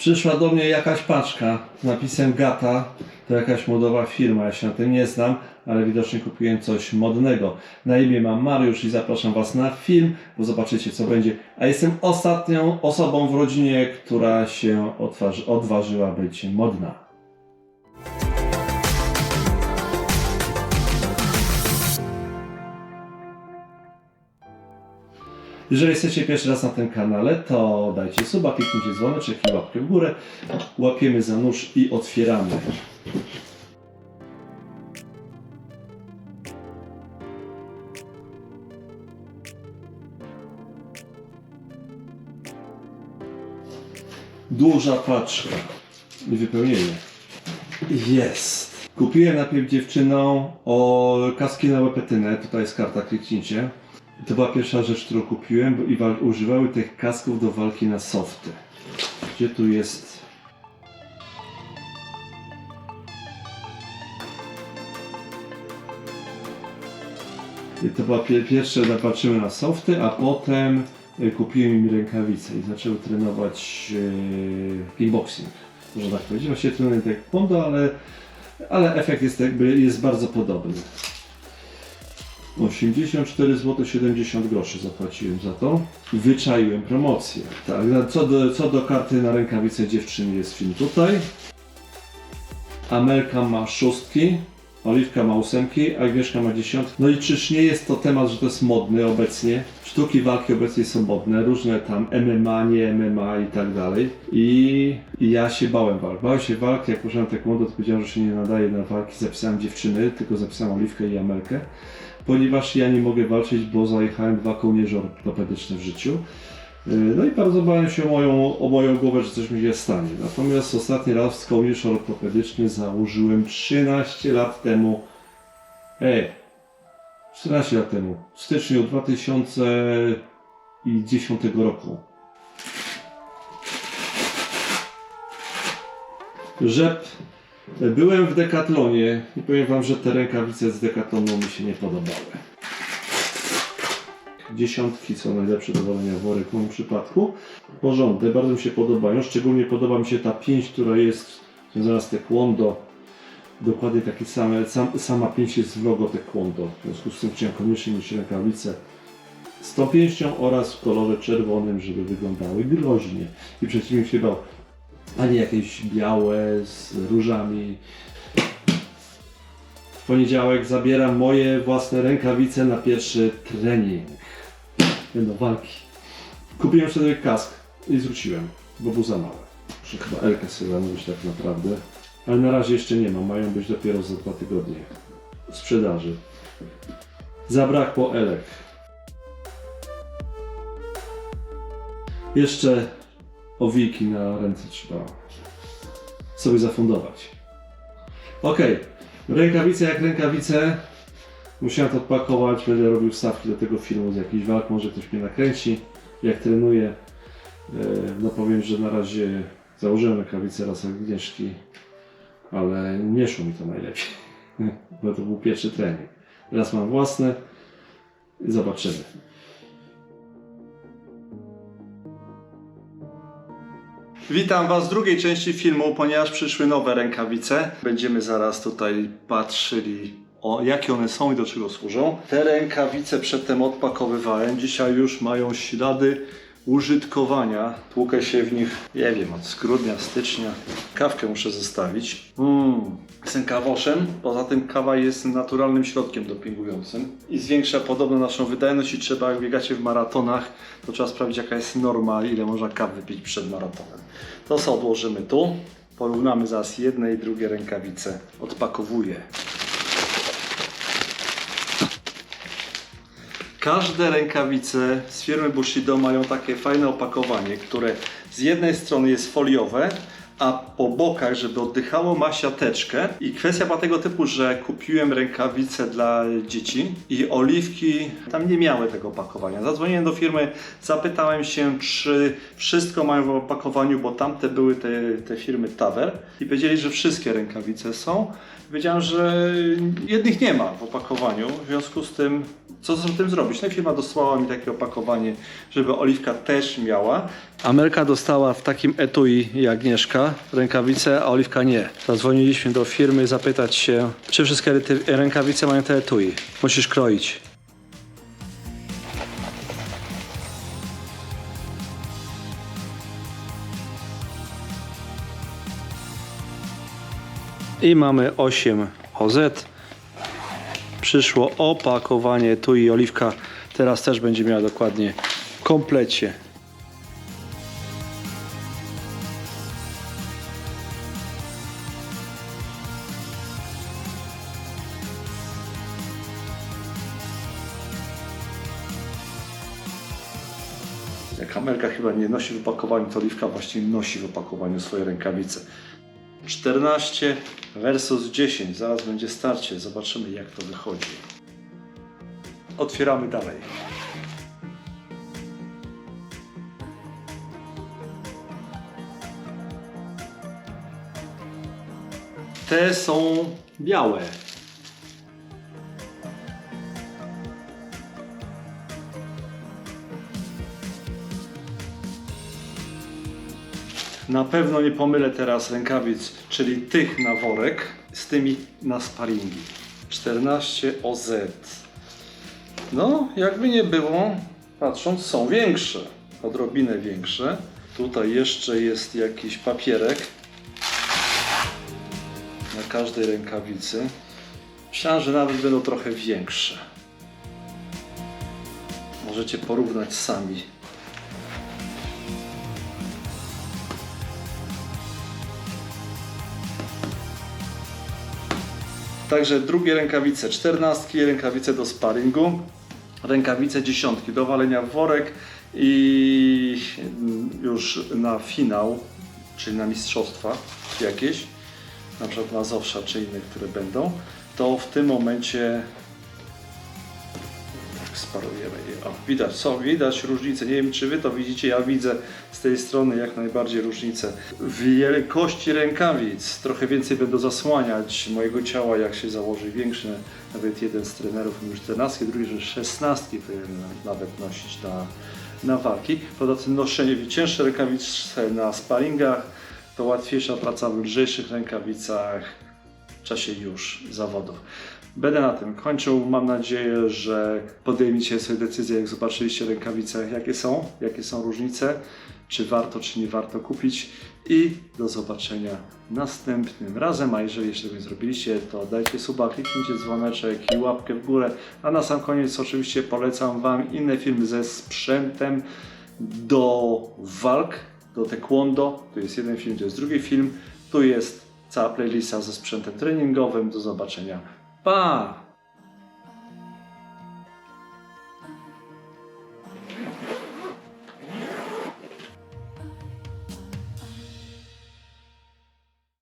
Przyszła do mnie jakaś paczka z napisem Gata. To jakaś modowa firma, ja się na tym nie znam, ale widocznie kupiłem coś modnego. Na imię mam Mariusz i zapraszam Was na film, bo zobaczycie co będzie. A jestem ostatnią osobą w rodzinie, która się odważy, odważyła być modna. Jeżeli jesteście pierwszy raz na tym kanale, to dajcie suba, kliknijcie dzwoneczek i łapkę w górę. Łapiemy za nóż i otwieramy. Duża paczka wypełnienie. Jest. Kupiłem najpierw dziewczyną o kaski na łepetynę. Tutaj jest karta, kliknijcie. To była pierwsza rzecz, którą kupiłem i używały tych kasków do walki na softy. Gdzie tu jest... I to była pie- pierwsze, zapatrzymy na softy, a potem y, kupiłem im rękawice i zaczęły trenować yy, kickboxing. Można tak powiedzieć. Właściwie trenuję tak pondo, ale, ale efekt jest, jakby, jest bardzo podobny. 84 zł 70 groszy zapłaciłem za to. Wyczaiłem promocję. Tak, no, co do, co do karty na rękawice dziewczyny jest film tutaj. Amelka ma szóstki, Oliwka ma ósemki, Agnieszka ma dziesiątki. No i czyż nie jest to temat, że to jest modny obecnie? Sztuki walki obecnie są modne, różne tam MMA, nie MMA i tak dalej. I, ja się bałem walk. Bałem się walk, jak poszedłem taekwondo, to powiedziałem, że się nie nadaje na walki. Zapisałem dziewczyny, tylko zapisałem Oliwkę i Amelkę ponieważ ja nie mogę walczyć, bo zajechałem dwa kołnierze ortopedyczne w życiu. Yy, No i bardzo bałem się moją, o moją głowę, że coś mi się stanie. Natomiast ostatni raz kołnierz ortopedyczny założyłem 13 lat temu. Ej, 14 lat temu, w styczniu 2010 roku. Rzep Byłem w Decathlonie i powiem wam, że te rękawice z Decathlonu mi się nie podobały. Dziesiątki są najlepsze do walenia worek w moim przypadku. Porządne, bardzo mi się podobają. Szczególnie podoba mi się ta pięść, która jest związana z taekwondo. Dokładnie takie same, sam, sama pięść jest w logo taekwondo. W związku z tym chciałem koniecznie mieć rękawice z tą pięścią oraz w kolorze czerwonym, żeby wyglądały groźnie. I przeciwnik się bał a nie jakieś białe z różami. Poniedziałek zabieram moje własne rękawice na pierwszy trening. Będą walki. Kupiłem sobie kask i zwróciłem, bo był za mały. Muszę chyba Elkę sobie zamówić tak naprawdę. Ale na razie jeszcze nie ma, mają być dopiero za dwa tygodnie w sprzedaży. Zabrakło Elek. Jeszcze owiki na ręce trzeba sobie zafundować. Ok, rękawice jak rękawice. Musiałem to odpakować, będę robił wstawki do tego filmu z jakichś walk, może ktoś mnie nakręci, jak trenuję. E, No powiem, że na razie założyłem rękawice raz Agnieszki, ale nie szło mi to najlepiej, bo to był pierwszy trening. Teraz mam własne i zobaczymy. Witam Was w drugiej części filmu, ponieważ przyszły nowe rękawice. Będziemy zaraz tutaj patrzyli o jakie one są i do czego służą. Te rękawice przedtem odpakowywałem, dzisiaj już mają ślady użytkowania. Tłukę się w nich, nie wiem, od grudnia, stycznia. Kawkę muszę zostawić. Mm. Jestem kawoszem, poza tym kawa jest naturalnym środkiem dopingującym i zwiększa podobno naszą wydajność i trzeba, jak biegacie w maratonach, to trzeba sprawdzić jaka jest norma, ile można kaw wypić przed maratonem. To co odłożymy tu, porównamy zaraz jedne i drugie rękawice. Odpakowuję. Każde rękawice z firmy Bushido mają takie fajne opakowanie, które z jednej strony jest foliowe, a po bokach, żeby oddychało, ma siateczkę. I kwestia była tego typu, że kupiłem rękawice dla dzieci i oliwki tam nie miały tego opakowania. Zadzwoniłem do firmy, zapytałem się, czy wszystko mają w opakowaniu, bo tamte były te, te firmy Taver i powiedzieli, że wszystkie rękawice są. Wiedziałem, że jednych nie ma w opakowaniu, w związku z tym co z tym zrobić. No i firma dostała mi takie opakowanie, żeby Oliwka też miała. Amelka dostała w takim etui jak Agnieszka rękawice, a Oliwka nie. Zadzwoniliśmy do firmy zapytać się, czy wszystkie rękawice mają te etui. Musisz kroić. I mamy 8 OZ. Przyszło opakowanie tu i oliwka teraz też będzie miała dokładnie w komplecie. Jak Amerka chyba nie nosi w opakowaniu, to Oliwka właśnie nosi w opakowaniu swoje rękawice. 14 versus 10. Zaraz będzie starcie. Zobaczymy jak to wychodzi. Otwieramy dalej. Te są białe. Na pewno nie pomylę teraz rękawic, czyli tych na worek, z tymi na sparingi. 14 OZ. No, jakby nie było, patrząc, są większe. Odrobinę większe. Tutaj jeszcze jest jakiś papierek na każdej rękawicy. Myślałem, że nawet będą trochę większe. Możecie porównać sami. Także drugie rękawice, czternastki, rękawice do sparingu, rękawice dziesiątki do walenia w worek i już na finał, czyli na mistrzostwa jakieś, na przykład Mazowsza czy inne, które będą, to w tym momencie sparujemy je. O, widać, co? Widać różnicę. Nie wiem, czy wy to widzicie, ja widzę z tej strony jak najbardziej różnicę. Wielkości rękawic trochę więcej będą zasłaniać mojego ciała, jak się założy większe. Nawet jeden z trenerów mówił 14, drugi, że 16 powinien nawet nosić na, na walki. Poza tym noszenie cięższe rękawice na sparingach to łatwiejsza praca w lżejszych rękawicach w czasie już zawodów. Będę na tym kończył. Mam nadzieję, że podejmiecie sobie decyzję, jak zobaczyliście rękawice, jakie są, jakie są różnice, czy warto, czy nie warto kupić. I do zobaczenia następnym razem. A jeżeli jeszcze tego nie zrobiliście, to dajcie suba, kliknijcie dzwoneczek i łapkę w górę. A na sam koniec oczywiście polecam Wam inne filmy ze sprzętem do walk, do taekwondo. Tu jest jeden film, to jest drugi film. Tu jest cała playlista ze sprzętem treningowym. Do zobaczenia. 爸。